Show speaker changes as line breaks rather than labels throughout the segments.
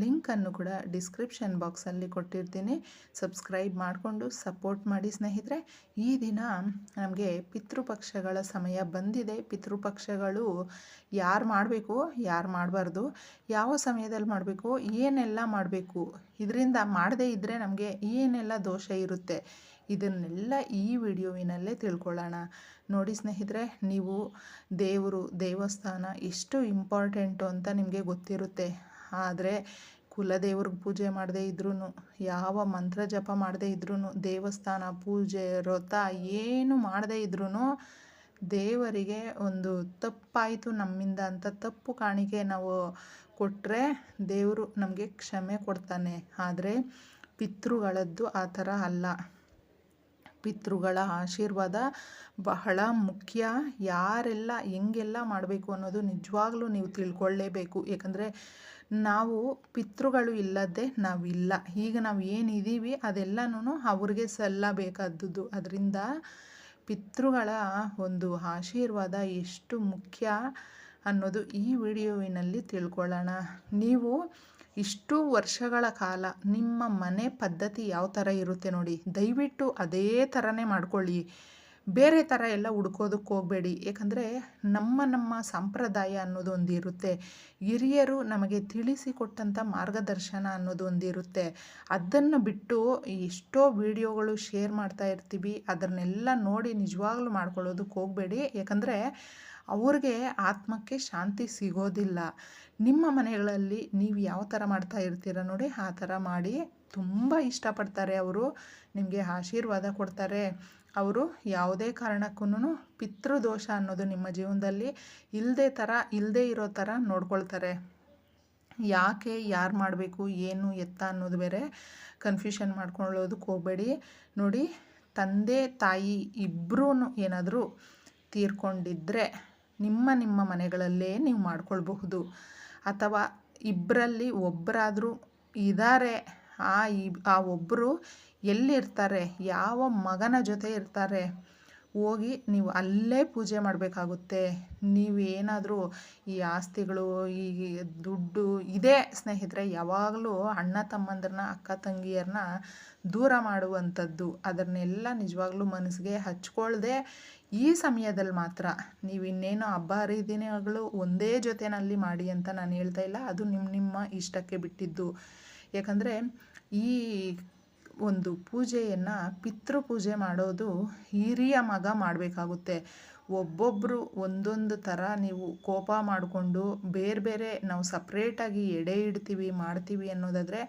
ಲಿಂಕನ್ನು ಕೂಡ ಡಿಸ್ಕ್ರಿಪ್ಷನ್ ಬಾಕ್ಸಲ್ಲಿ ಕೊಟ್ಟಿರ್ತೀನಿ. ಸಬ್ಸ್ಕ್ರೈಬ್ ಮಾಡಿಕೊಂಡು ಸಪೋರ್ಟ್ ಮಾಡಿ ಸ್ನೇಹಿತರೆ. ಈ ದಿನ ನಮಗೆ ಪಿತೃಪಕ್ಷಗಳ ಸಮಯ ಬಂದಿದೆ. ಪಿತೃಪಕ್ಷಗಳು ಯಾರು ಮಾಡಬೇಕು, ಯಾರು ಮಾಡಬಾರ್ದು, ಯಾವ ಸಮಯದಲ್ಲಿ ಮಾಡಬೇಕು, ಏನೆಲ್ಲ ಮಾಡಬೇಕು, ಇದರಿಂದ ಮಾಡದೇ ಇದ್ದರೆ ನಮಗೆ ಏನೆಲ್ಲ ದೋಷ ಇರುತ್ತೆ, ಇದನ್ನೆಲ್ಲ ಈ ವಿಡಿಯೋವಿನಲ್ಲೇ ತಿಳ್ಕೊಳ್ಳೋಣ. ನೋಡಿ ಸ್ನೇಹಿತರೆ, ನೀವು ದೇವರು, ದೇವಸ್ಥಾನ ಎಷ್ಟು ಇಂಪಾರ್ಟೆಂಟು ಅಂತ ನಿಮಗೆ ಗೊತ್ತಿರುತ್ತೆ. ಆದರೆ ಕುಲದೇವ್ರಿಗೆ ಪೂಜೆ ಮಾಡದೇ ಇದ್ರೂ ಯಾವ ಮಂತ್ರ ಜಪ ಮಾಡದೇ ಇದ್ರೂ ದೇವಸ್ಥಾನ ಪೂಜೆ ವ್ರತ ಏನು ಮಾಡದೇ ಇದ್ರೂ ದೇವರಿಗೆ ಒಂದು ತಪ್ಪಾಯಿತು ನಮ್ಮಿಂದ ಅಂತ ತಪ್ಪು ಕಾಣಿಕೆ ನಾವು ಕೊಟ್ಟರೆ ದೇವರು ನಮಗೆ ಕ್ಷಮೆ ಕೊಡ್ತಾನೆ. ಆದರೆ ಪಿತೃಗಳದ್ದು ಆ ಥರ ಅಲ್ಲ. ಪಿತೃಗಳ ಆಶೀರ್ವಾದ ಬಹಳ ಮುಖ್ಯ. ಯಾರೆಲ್ಲ ಹೆಂಗೆಲ್ಲ ಮಾಡಬೇಕು ಅನ್ನೋದು ನಿಜವಾಗ್ಲೂ ನೀವು ತಿಳ್ಕೊಳ್ಳೇಬೇಕು. ಯಾಕಂದರೆ ನಾವು ಪಿತೃಗಳು ಇಲ್ಲದೆ ನಾವಿಲ್ಲ. ಈಗ ನಾವು ಏನಿದ್ದೀವಿ ಅದೆಲ್ಲನೂ ಅವ್ರಿಗೆ ಸಲ್ಲಬೇಕಾದದ್ದು ಅದರಿಂದ ಪಿತೃಗಳ ಒಂದು ಆಶೀರ್ವಾದ ಎಷ್ಟು ಮುಖ್ಯ ಅನ್ನೋದು ಈ ವಿಡಿಯೋವಿನಲ್ಲಿ ತಿಳ್ಕೊಳ್ಳೋಣ. ನೀವು ಇಷ್ಟು ವರ್ಷಗಳ ಕಾಲ ನಿಮ್ಮ ಮನೆ ಪದ್ಧತಿ ಯಾವ ಥರ ಇರುತ್ತೆ ನೋಡಿ. ದಯವಿಟ್ಟು ಅದೇ ಥರನೇ ಮಾಡ್ಕೊಳ್ಳಿ. ಬೇರೆ ಥರ ಎಲ್ಲ ಹುಡ್ಕೋದಕ್ಕೆ ಹೋಗಬೇಡಿ. ಯಾಕಂದರೆ ನಮ್ಮ ನಮ್ಮ ಸಂಪ್ರದಾಯ ಅನ್ನೋದು ಒಂದು ಇರುತ್ತೆ ಹಿರಿಯರು ನಮಗೆ ತಿಳಿಸಿಕೊಟ್ಟಂಥ ಮಾರ್ಗದರ್ಶನ ಅನ್ನೋದು ಒಂದು ಇರುತ್ತೆ ಅದನ್ನು ಬಿಟ್ಟು ಎಷ್ಟೋ ವಿಡಿಯೋಗಳು ಶೇರ್ ಮಾಡ್ತಾ ಇರ್ತೀವಿ. ಅದನ್ನೆಲ್ಲ ನೋಡಿ ನಿಜವಾಗ್ಲೂ ಮಾಡ್ಕೊಳ್ಳೋದಕ್ಕೆ ಹೋಗಬೇಡಿ. ಯಾಕಂದರೆ ಅವ್ರಿಗೆ ಆತ್ಮಕ್ಕೆ ಶಾಂತಿ ಸಿಗೋದಿಲ್ಲ. ನಿಮ್ಮ ಮನೆಗಳಲ್ಲಿ ನೀವು ಯಾವ ಥರ ಮಾಡ್ತಾ ಇರ್ತೀರ ನೋಡಿ ಆ ಥರ ಮಾಡಿ. ತುಂಬ ಇಷ್ಟಪಡ್ತಾರೆ ಅವರು. ನಿಮಗೆ ಆಶೀರ್ವಾದ ಕೊಡ್ತಾರೆ. ಅವರು ಯಾವುದೇ ಕಾರಣಕ್ಕೂ ಪಿತೃದೋಷ ಅನ್ನೋದು ನಿಮ್ಮ ಜೀವನದಲ್ಲಿ ಇಲ್ಲದೆ ಥರ ಇಲ್ಲದೇ ಇರೋ ಥರ ನೋಡ್ಕೊಳ್ತಾರೆ. ಯಾಕೆ, ಯಾರು ಮಾಡಬೇಕು, ಏನು ಎತ್ತ ಅನ್ನೋದು ಬೇರೆ ಕನ್ಫ್ಯೂಷನ್ ಮಾಡ್ಕೊಳ್ಳೋದಕ್ಕೆ ಹೋಗಬೇಡಿ. ನೋಡಿ, ತಂದೆ, ತಾಯಿ ಇಬ್ಬರೂ ಏನಾದರೂ ತೀರ್ಕೊಂಡಿದ್ದರೆ ನಿಮ್ಮ ನಿಮ್ಮ ಮನೆಗಳಲ್ಲೇ ನೀವು ಮಾಡ್ಕೊಳ್ಬಹುದು. ಅಥವಾ ಇಬ್ಬರಲ್ಲಿ ಒಬ್ಬರಾದರೂ ಇದ್ದಾರೆ ಆ ಇಬ್, ಆ ಒಬ್ಬರು ಎಲ್ಲಿರ್ತಾರೆ? ಯಾವ ಮಗನ ಜೊತೆ ಇರ್ತಾರೆ? ಹೋಗಿ ನೀವು ಅಲ್ಲೇ ಪೂಜೆ ಮಾಡಬೇಕಾಗುತ್ತೆ. ನೀವೇನಾದರೂ ಈ ಆಸ್ತಿಗಳು, ಈ ದುಡ್ಡು ಇದೇ ಸ್ನೇಹಿತರೆ, ಯಾವಾಗಲೂ ಅಣ್ಣ ತಮ್ಮಂದ್ರನ್ನ ಅಕ್ಕ ತಂಗಿಯರನ್ನ ದೂರ ಮಾಡುವಂಥದ್ದು. ಅದನ್ನೆಲ್ಲ ನಿಜವಾಗ್ಲೂ ಮನಸ್ಸಿಗೆ ಹಚ್ಕೊಳ್ದೆ ಈ ಸಮಯದಲ್ಲಿ ಮಾತ್ರ. ನೀವು ಇನ್ನೇನು ಹಬ್ಬ ಹರಿದಿನಗಳು ಒಂದೇ ಜೊತೆಯಲ್ಲಿ ಮಾಡಿ ಅಂತ ನಾನು ಹೇಳ್ತಾ ಇಲ್ಲ. ಅದು ನಿಮ್ಮ ನಿಮ್ಮ ಇಷ್ಟಕ್ಕೆ ಬಿಟ್ಟಿದ್ದು. ಯಾಕಂದರೆ ಈ ಒಂದು ಪೂಜೆಯನ್ನು ಪಿತೃ ಪೂಜೆ ಮಾಡೋದು ಹಿರಿಯ ಮಗ ಮಾಡಬೇಕಾಗುತ್ತೆ. ಒಬ್ಬೊಬ್ಬರು ಒಂದೊಂದು ಥರ ನೀವು ಕೋಪ ಮಾಡಿಕೊಂಡು ಬೇರೆ ಬೇರೆ ನಾವು ಸಪ್ರೇಟಾಗಿ ಎಡೆ ಇಡ್ತೀವಿ, ಮಾಡ್ತೀವಿ ಅನ್ನೋದಾದರೆ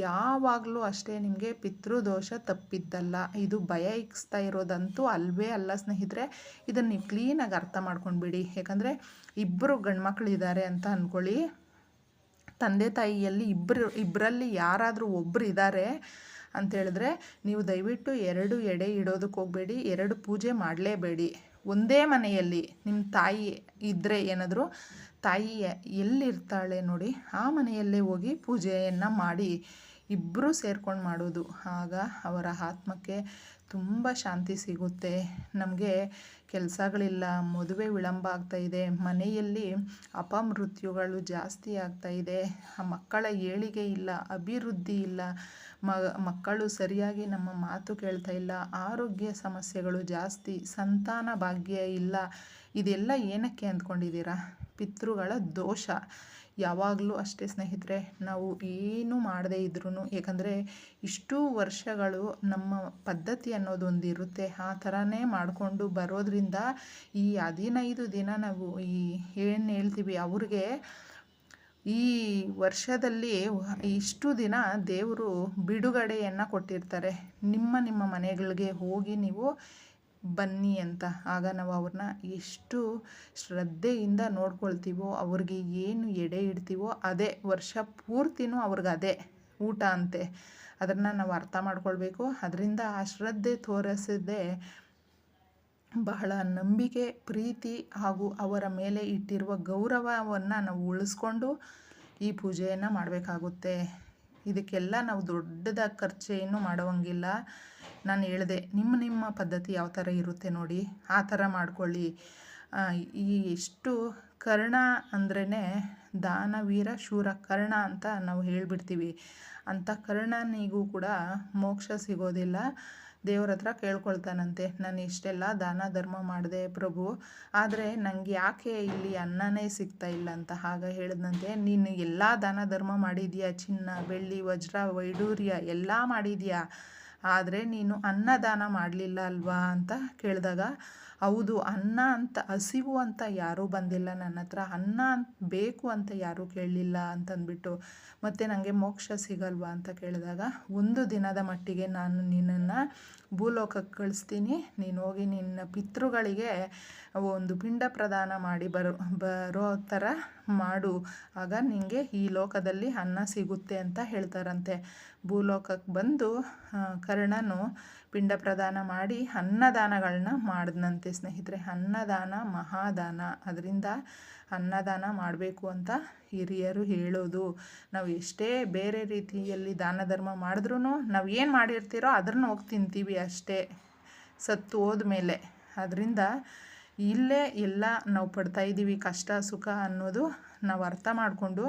ಯಾವಾಗಲೂ ಅಷ್ಟೇ ನಿಮಗೆ ಪಿತೃದೋಷ ತಪ್ಪಿದ್ದಲ್ಲ. ಇದು ಭಯ ಇಕ್ಸ್ತಾ ಇರೋದಂತೂ ಅಲ್ವೇ ಅಲ್ಲ ಸ್ನೇಹಿತರೆ. ಇದನ್ನು ನೀವು ಕ್ಲೀನಾಗಿ ಅರ್ಥ ಮಾಡ್ಕೊಂಡ್ಬಿಡಿ. ಯಾಕಂದರೆ ಇಬ್ಬರು ಗಂಡ್ಮಕ್ಳಿದ್ದಾರೆ ಅಂತ ಅಂದ್ಕೊಳ್ಳಿ ತಂದೆ ತಾಯಿಯಲ್ಲಿ ಇಬ್ಬರು ಇಬ್ಬರಲ್ಲಿ ಯಾರಾದರೂ ಒಬ್ಬರು ಇದ್ದಾರೆ ಅಂತ ಹೇಳಿದ್ರೆ ನೀವು ದಯವಿಟ್ಟು ಎರಡು ಎಡೆ ಇಡೋದಕ್ಕೆ ಹೋಗಬೇಡಿ, ಎರಡು ಪೂಜೆ ಮಾಡಲೇಬೇಡಿ. ಒಂದೇ ಮನೆಯಲ್ಲಿ ನಿಮ್ಮ ತಾಯಿ ಇದ್ದರೆ ಏನಾದರೂ ತಾಯಿ ಎಲ್ಲಿರ್ತಾಳೆ ನೋಡಿ, ಆ ಮನೆಯಲ್ಲೇ ಹೋಗಿ ಪೂಜೆಯನ್ನು ಮಾಡಿ ಇಬ್ಬರೂ ಸೇರ್ಕೊಂಡು ಮಾಡೋದು. ಆಗ ಅವರ ಆತ್ಮಕ್ಕೆ ತುಂಬ ಶಾಂತಿ ಸಿಗುತ್ತೆ. ನಮಗೆ ಕೆಲಸಗಳಿಲ್ಲ, ಮದುವೆ ವಿಳಂಬ ಆಗ್ತಾಯಿದೆ ಮನೆಯಲ್ಲಿ ಅಪಮೃತ್ಯುಗಳು ಜಾಸ್ತಿ ಆಗ್ತಾಯಿದೆ ಆ ಮಕ್ಕಳ ಏಳಿಗೆ ಇಲ್ಲ, ಅಭಿವೃದ್ಧಿ ಇಲ್ಲ ಮ, ಮಕ್ಕಳು ಸರಿಯಾಗಿ ನಮ್ಮ ಮಾತು ಕೇಳ್ತಾ ಇಲ್ಲ, ಆರೋಗ್ಯ ಸಮಸ್ಯೆಗಳು ಜಾಸ್ತಿ, ಸಂತಾನ ಭಾಗ್ಯ ಇಲ್ಲ, ಇದೆಲ್ಲ ಏನಕ್ಕೆ ಅಂದ್ಕೊಂಡಿದ್ದೀರಾ? ಪಿತೃಗಳ ದೋಷ. ಯಾವಾಗಲೂ ಅಷ್ಟೇ ಸ್ನೇಹಿತರೆ, ನಾವು ಏನು ಮಾಡದೇ ಇದ್ರೂ ಏಕೆಂದರೆ ಇಷ್ಟು ವರ್ಷಗಳು ನಮ್ಮ ಪದ್ಧತಿ ಅನ್ನೋದು ಒಂದು ಇರುತ್ತೆ ಆ ಥರನೇ ಮಾಡಿಕೊಂಡು ಬರೋದ್ರಿಂದ ಈ ಹದಿನೈದು ದಿನ ನಾವು ಈ ಏನು ಹೇಳ್ತೀವಿ, ಅವ್ರಿಗೆ ಈ ವರ್ಷದಲ್ಲಿ ಇಷ್ಟು ದಿನ ದೇವರು ಬಿಡುಗಡೆಯನ್ನು ಕೊಟ್ಟಿರ್ತಾರೆ. ನಿಮ್ಮ ನಿಮ್ಮ ಮನೆಗಳಿಗೆ ಹೋಗಿ ನೀವು ಬನ್ನಿ ಅಂತ. ಆಗ ನಾವು ಅವ್ರನ್ನ ಎಷ್ಟು ಶ್ರದ್ಧೆಯಿಂದ ನೋಡ್ಕೊಳ್ತೀವೋ, ಅವ್ರಿಗೆ ಏನು ಎಡೆ ಇಡ್ತೀವೋ, ಅದೇ ವರ್ಷ ಪೂರ್ತಿನೂ ಅವ್ರಿಗೆ ಅದೇ ಊಟ ಅಂತೆ. ಅದನ್ನು ನಾವು ಅರ್ಥ ಮಾಡ್ಕೊಳ್ಬೇಕು. ಅದರಿಂದ ಆ ಶ್ರದ್ಧೆ ತೋರಿಸದೆ ಬಹಳ ನಂಬಿಕೆ, ಪ್ರೀತಿ ಹಾಗೂ ಅವರ ಮೇಲೆ ಇಟ್ಟಿರುವ ಗೌರವವನ್ನು ನಾವು ಉಳಿಸ್ಕೊಂಡು ಈ ಪೂಜೆಯನ್ನು ಮಾಡಬೇಕಾಗುತ್ತೆ. ಇದಕ್ಕೆಲ್ಲ ನಾವು ದೊಡ್ಡದ ಖರ್ಚೇನು ಮಾಡೋವಂಗಿಲ್ಲ. ನಾನು ಹೇಳಿದೆ, ನಿಮ್ಮ ನಿಮ್ಮ ಪದ್ಧತಿ ಯಾವ ಥರ ಇರುತ್ತೆ ನೋಡಿ, ಆ ಥರ ಮಾಡ್ಕೊಳ್ಳಿ. ಈ ಎಷ್ಟು ಕರ್ಣ ಅಂದ್ರೇ ದಾನವೀರ ಶೂರ, ಕರ್ಣ ಅಂತ ನಾವು ಹೇಳಿಬಿಡ್ತೀವಿ. ಅಂಥ ಕರ್ಣನಿಗೂ ಕೂಡ ಮೋಕ್ಷ ಸಿಗೋದಿಲ್ಲ. ದೇವ್ರ ಹತ್ರ ಕೇಳ್ಕೊಳ್ತಾನಂತೆ. ನಾನು ಇಷ್ಟೆಲ್ಲ ದಾನ, ಧರ್ಮ ಮಾಡಿದೆ ಪ್ರಭು, ಆದರೆ ನನಗೆ ಯಾಕೆ ಇಲ್ಲಿ ಅನ್ನನೇ ಸಿಗ್ತಾ ಇಲ್ಲ? ಅಂತ ಆಗ ಹೇಳಿದಂತೆ ನೀನು ಎಲ್ಲ ದಾನ, ಧರ್ಮ ಮಾಡಿದ್ಯಾ? ಚಿನ್ನ, ಬೆಳ್ಳಿ, ವಜ್ರ, ವೈಡೂರ್ಯ ಎಲ್ಲ ಮಾಡಿದ್ಯಾ? ಆದರೆ ನೀನು ಅನ್ನದಾನ ಮಾಡಲಿಲ್ಲ ಅಲ್ವಾ? ಅಂತ ಕೇಳಿದಾಗ ಹೌದು, ಅನ್ನ ಅಂತ, ಹಸಿವು ಅಂತ ಯಾರೂ ಬಂದಿಲ್ಲ ನನ್ನ ಹತ್ರ. ಅನ್ನ ಬೇಕು ಅಂತ ಯಾರೂ ಕೇಳಲಿಲ್ಲ ಅಂತಂದ್ಬಿಟ್ಟು, ಮತ್ತು ನನಗೆ ಮೋಕ್ಷ ಸಿಗಲ್ವಾ ಅಂತ ಕೇಳಿದಾಗ, ಒಂದು ದಿನದ ಮಟ್ಟಿಗೆ ನಾನು ನಿನ್ನನ್ನು ಭೂಲೋಕಕ್ಕೆ ಕಳಿಸ್ತೀನಿ. ನೀನು ಹೋಗಿ ನಿನ್ನ ಪಿತೃಗಳಿಗೆ ಒಂದು ಪಿಂಡ ಪ್ರದಾನ ಮಾಡಿ ಬರೋ ಬರೋ ಥರ ಮಾಡು. ಆಗ ನಿನಗೆ ಈ ಲೋಕದಲ್ಲಿ ಅನ್ನ ಸಿಗುತ್ತೆ ಅಂತ ಹೇಳ್ತಾರಂತೆ. ಭೂಲೋಕಕ್ಕೆ ಬಂದು ಕರ್ಣನು ಪಿಂಡ ಪ್ರದಾನ ಮಾಡಿ ಅನ್ನದಾನಗಳನ್ನ ಮಾಡಿದ್ನಂತೆ ಸ್ನೇಹಿತರೆ, ಅನ್ನದಾನ ಮಹಾದಾನ. ಅದರಿಂದ ಅನ್ನದಾನ ಮಾಡಬೇಕು ಅಂತ ಹಿರಿಯರು ಹೇಳೋದು. ನಾವು ಎಷ್ಟೇ ಬೇರೆ ರೀತಿಯಲ್ಲಿ ದಾನ ಧರ್ಮ ಮಾಡಿದ್ರೂ ನಾವು ಏನು ಮಾಡಿರ್ತೀರೋ ಅದನ್ನು ಹೋಗಿ ತಿಂತೀವಿ ಅಷ್ಟೇ, ಸತ್ತು ಹೋದ್ಮೇಲೆ. ಅದರಿಂದ ಇಲ್ಲೇ ಎಲ್ಲ ನಾವು ಪಡ್ತಾ ಇದ್ದೀವಿ ಕಷ್ಟ ಸುಖ ಅನ್ನೋದು ನಾವು ಅರ್ಥ ಮಾಡಿಕೊಂಡು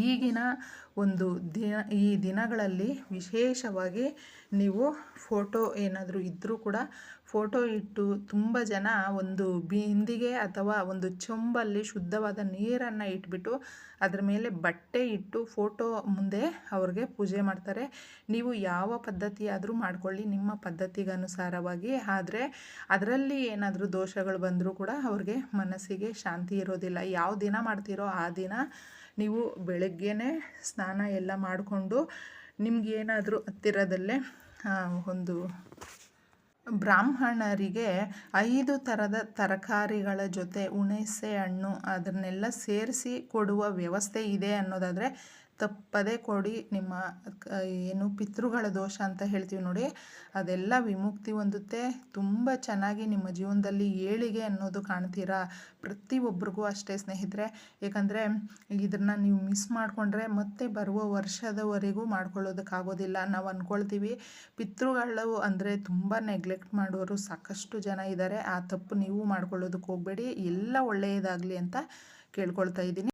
ಈಗಿನ ಒಂದು ದಿನ, ಈ ದಿನಗಳಲ್ಲಿ ವಿಶೇಷವಾಗಿ ನೀವು ಫೋಟೋ ಏನಾದರೂ ಇದ್ದರೂ ಕೂಡ ಫೋಟೋ ಇಟ್ಟು ತುಂಬ ಜನ ಒಂದು ಬಿಂದಿಗೆ ಅಥವಾ ಒಂದು ಚೊಂಬಲ್ಲಿ ಶುದ್ಧವಾದ ನೀರನ್ನು ಇಟ್ಬಿಟ್ಟು ಅದರ ಮೇಲೆ ಬಟ್ಟೆ ಇಟ್ಟು ಫೋಟೋ ಮುಂದೆ ಅವ್ರಿಗೆ ಪೂಜೆ ಮಾಡ್ತಾರೆ. ನೀವು ಯಾವ ಪದ್ಧತಿಯಾದರೂ ಮಾಡ್ಕೊಳ್ಳಿ, ನಿಮ್ಮ ಪದ್ಧತಿಗನುಸಾರವಾಗಿ. ಆದರೆ ಅದರಲ್ಲಿ ಏನಾದರೂ ದೋಷಗಳು ಬಂದರೂ ಕೂಡ ಅವ್ರಿಗೆ ಮನಸ್ಸಿಗೆ ಶಾಂತಿ ಇರೋದಿಲ್ಲ. ಯಾವ ದಿನ ಮಾಡ್ತೀರೋ ಆ ದಿನ ನೀವು ಬೆಳಗ್ಗೆನೇ ಸ್ನಾನ ಎಲ್ಲ ಮಾಡಿಕೊಂಡು ನಿಮಗೇನಾದರೂ ಹತ್ತಿರದಲ್ಲೇ ಒಂದು ಬ್ರಾಹ್ಮಣರಿಗೆ ಐದು ಥರದ ತರಕಾರಿಗಳ ಜೊತೆ, ಹುಣಸೆ ಹಣ್ಣು ಅದನ್ನೆಲ್ಲ ಸೇರಿಸಿ ಕೊಡುವ ವ್ಯವಸ್ಥೆ ಇದೆ ಅನ್ನೋದಾದರೆ ತಪ್ಪದೇ ಕೊಡಿ ನಿಮ್ಮ ಏನು ಪಿತೃಗಳ ದೋಷ ಅಂತ ಹೇಳ್ತೀವಿ ನೋಡಿ, ಅದೆಲ್ಲ ವಿಮುಕ್ತಿ ಹೊಂದುತ್ತೆ. ತುಂಬ ಚೆನ್ನಾಗಿ ನಿಮ್ಮ ಜೀವನದಲ್ಲಿ ಏಳಿಗೆ ಅನ್ನೋದು ಕಾಣ್ತೀರಾ? ಪ್ರತಿಯೊಬ್ಬರಿಗೂ ಅಷ್ಟೇ ಸ್ನೇಹಿತರೆ. ಏಕೆಂದರೆ ಇದನ್ನು ನೀವು ಮಿಸ್ ಮಾಡಿಕೊಂಡ್ರೆ ಮತ್ತೆ ಬರುವ ವರ್ಷದವರೆಗೂ ಮಾಡ್ಕೊಳ್ಳೋದಕ್ಕಾಗೋದಿಲ್ಲ. ನಾವು ಅಂದ್ಕೊಳ್ತೀವಿ ಪಿತೃಗಳು ಅಂದರೆ ತುಂಬ ನೆಗ್ಲೆಕ್ಟ್ ಮಾಡೋರು ಸಾಕಷ್ಟು ಜನ ಇದ್ದಾರೆ ಆ ತಪ್ಪು ನೀವು ಮಾಡ್ಕೊಳ್ಳೋದಕ್ಕೆ ಹೋಗಬೇಡಿ. ಎಲ್ಲ ಒಳ್ಳೆಯದಾಗಲಿ ಅಂತ ಕೇಳ್ಕೊಳ್ತಾ ಇದ್ದೀನಿ.